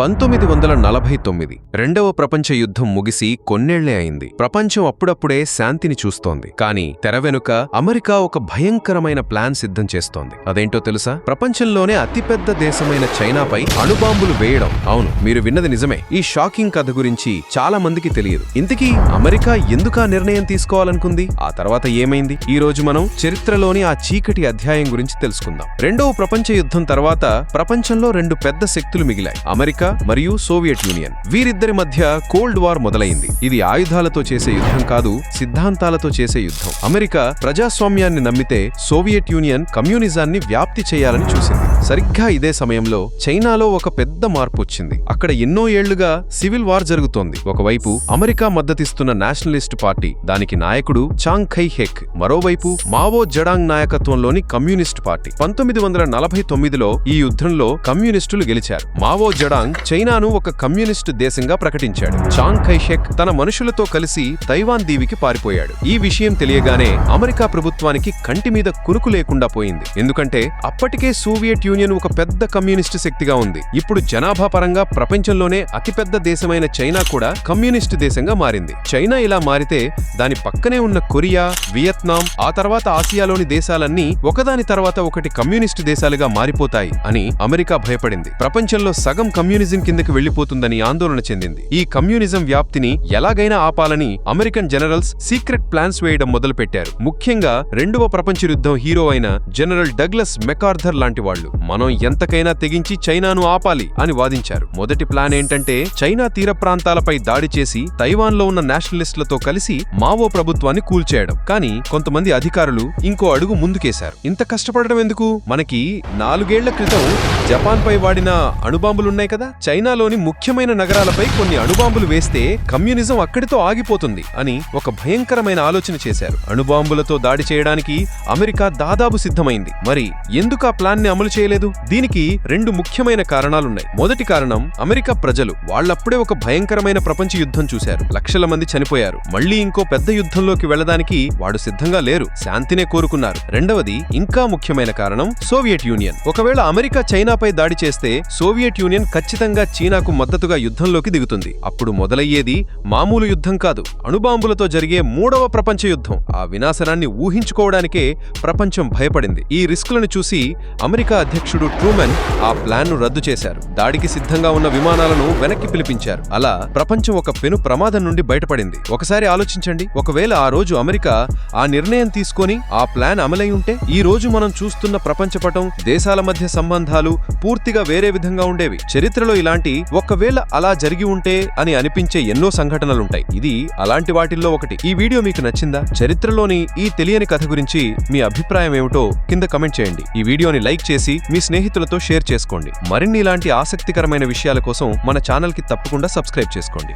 పంతొమ్మిది వందల నలభై తొమ్మిది రెండవ ప్రపంచ యుద్ధం ముగిసి కొన్నేళ్ళే అయింది. ప్రపంచం అప్పుడప్పుడే శాంతిని చూస్తోంది. కానీ తెర వెనుక అమెరికా ఒక భయంకరమైన ప్లాన్ సిద్ధం చేస్తోంది. అదేంటో తెలుసా? ప్రపంచంలోనే అతిపెద్ద దేశమైన చైనాపై అణుబాంబులు వేయడం. అవును మీరు విన్నది నిజమే. ఈ షాకింగ్ కథ గురించి చాలా మందికి తెలియదు. ఇంతకీ అమెరికా ఎందుకా నిర్ణయం తీసుకోవాలనుకుంది? ఆ తర్వాత ఏమైంది? ఈ రోజు మనం చరిత్రలోని ఆ చీకటి అధ్యాయం గురించి తెలుసుకుందాం. రెండవ ప్రపంచ యుద్ధం తర్వాత ప్రపంచంలో రెండు పెద్ద శక్తులు మిగిలాయి. అమెరికా మరియు సోవియట్ యూనియన్. వీరిద్దరి మధ్య కోల్డ్ వార్ మొదలైంది. ఇది ఆయుధాలతో చేసే యుద్ధం కాదు సిద్ధాంతాలతో చేసే యుద్ధం. అమెరికా ప్రజాస్వామ్యాన్ని నమ్మితే సోవియట్ యూనియన్ కమ్యూనిజాన్ని వ్యాప్తి చేయాలని చూసింది. సరిగ్గా ఇదే సమయంలో చైనాలో ఒక పెద్ద మార్పు వచ్చింది. అక్కడ ఎన్నో ఏళ్ళుగా సివిల్ వార్ జరుగుతోంది. ఒకవైపు అమెరికా మద్దతిస్తున్న నేషనలిస్ట్ పార్టీ దానికి నాయకుడు చాంగ్ ఖై హెక్ మరోవైపు మావో జడాంగ్ నాయకత్వంలోని కమ్యూనిస్ట్ పార్టీ. పంతొమ్మిది వందల నలభై తొమ్మిదిలో ఈ యుద్ధంలో కమ్యూనిస్టులు గెలిచారు. మావో జడాంగ్ చైనాను ఒక కమ్యూనిస్టు దేశంగా ప్రకటించాడు. చాంగ్ ఖైషెక్ తన మనుషులతో కలిసి తైవాన్ దీవికి పారిపోయాడు. ఈ విషయం తెలియగానే అమెరికా ప్రభుత్వానికి కంటి మీద కునుకు లేకుండా పోయింది. ఎందుకంటే అప్పటికే సోవియట్ యూనియన్ ఒక పెద్ద కమ్యూనిస్టు శక్తిగా ఉంది. ఇప్పుడు జనాభా పరంగా ప్రపంచంలోనే అతిపెద్ద దేశమైన చైనా కూడా కమ్యూనిస్టు దేశంగా మారింది. చైనా ఇలా మారితే దాని పక్కనే ఉన్న కొరియా వియత్నాం ఆ తర్వాత ఆసియాలోని దేశాలన్నీ ఒకదాని తర్వాత ఒకటి కమ్యూనిస్టు దేశాలుగా మారిపోతాయి అని అమెరికా భయపడింది. ప్రపంచంలో సగం కమ్యూనిజం కిందకి వెళ్ళిపోతుందని ఆందోళన చెందింది. ఈ కమ్యూనిజం వ్యాప్తిని ఎలాగైనా ఆపాలని అమెరికన్ జనరల్స్ సీక్రెట్ ప్లాన్స్ వేయడం మొదలుపెట్టారు. ముఖ్యంగా రెండవ ప్రపంచ యుద్ధం హీరో అయిన జనరల్ డగ్లస్ మెకార్థర్ లాంటి వాళ్ళు. మనం ఎంతకైనా తెగించి చైనాను ఆపాలి అని వాదించారు. మొదటి ప్లాన్ ఏంటంటే చైనా తీర ప్రాంతాలపై దాడి చేసి తైవాన్లో ఉన్న నేషనలిస్టులతో కలిసి మావో ప్రభుత్వాన్ని కూల్చేయడం. కానీ కొంతమంది అధికారులు ఇంకో అడుగు ముందుకేశారు. ఇంత కష్టపడడం ఎందుకు? మనకి నాలుగేళ్ళ క్రితం జపాన్పై వాడిన అణుబాంబులున్నాయి కదా? చైనాలోని ముఖ్యమైన నగరాలపై కొన్ని అణుబాంబులు వేస్తే కమ్యూనిజం అక్కడితో ఆగిపోతుంది అని ఒక భయంకరమైన ఆలోచన చేశారు. అణుబాంబులతో దాడి చేయడానికి అమెరికా దాదాపు సిద్ధమైంది. మరి ఎందుకు ఆ ప్లాన్ని అమలు చేయలేదు? దీనికి రెండు ముఖ్యమైన కారణాలున్నాయి. మొదటి కారణం అమెరికా ప్రజలు వాళ్ళప్పుడే ఒక భయంకరమైన ప్రపంచ యుద్ధం చూశారు. లక్షల మంది చనిపోయారు. మళ్ళీ ఇంకో పెద్ద యుద్ధంలోకి వెళ్ళడానికి వాడు సిద్ధంగా లేరు. శాంతినే కోరుకున్నారు. రెండవది ఇంకా ముఖ్యమైన కారణం సోవియట్ యూనియన్. ఒకవేళ అమెరికా చైనాపై దాడి చేస్తే సోవియట్ యూనియన్ ఖచ్చితంగా ఖచ్చితంగా చీనాకు మద్దతుగా యుద్ధంలోకి దిగుతుంది. అప్పుడు మొదలయ్యేది మామూలు యుద్ధం కాదు. అణుబాంబులతో జరిగే మూడవ ప్రపంచ యుద్ధం. ఆ వినాశనాన్ని ఊహించుకోవడానికే ప్రపంచం భయపడింది. ఈ రిస్కులను చూసి అమెరికా అధ్యక్షుడు ట్రూమెన్ ఆ ప్లాన్ను రద్దు చేశారు. దాడికి సిద్ధంగా ఉన్న విమానాలను వెనక్కి పిలిపించారు. అలా ప్రపంచం ఒక పెను ప్రమాదం నుండి బయటపడింది. ఒకసారి ఆలోచించండి. ఒకవేళ ఆ రోజు అమెరికా ఆ నిర్ణయం తీసుకొని ఆ ప్లాన్ అమలై ఉంటే ఈ రోజు మనం చూస్తున్న ప్రపంచపటం దేశాల మధ్య సంబంధాలు పూర్తిగా వేరే విధంగా ఉండేవి. చరిత్ర చరిత్రలో ఇలాంటి ఒకవేళ అలా జరిగి ఉంటే అని అనిపించే ఎన్నో సంఘటనలుంటాయి. ఇది అలాంటి వాటిల్లో ఒకటి. ఈ వీడియో మీకు నచ్చిందా? చరిత్రలోని ఈ తెలియని కథ గురించి మీ అభిప్రాయం ఏమిటో కింద కమెంట్ చేయండి. ఈ వీడియోని లైక్ చేసి మీ స్నేహితులతో షేర్ చేసుకోండి. మరిన్ని ఇలాంటి ఆసక్తికరమైన విషయాల కోసం మన ఛానల్కి తప్పకుండా సబ్స్క్రైబ్ చేసుకోండి.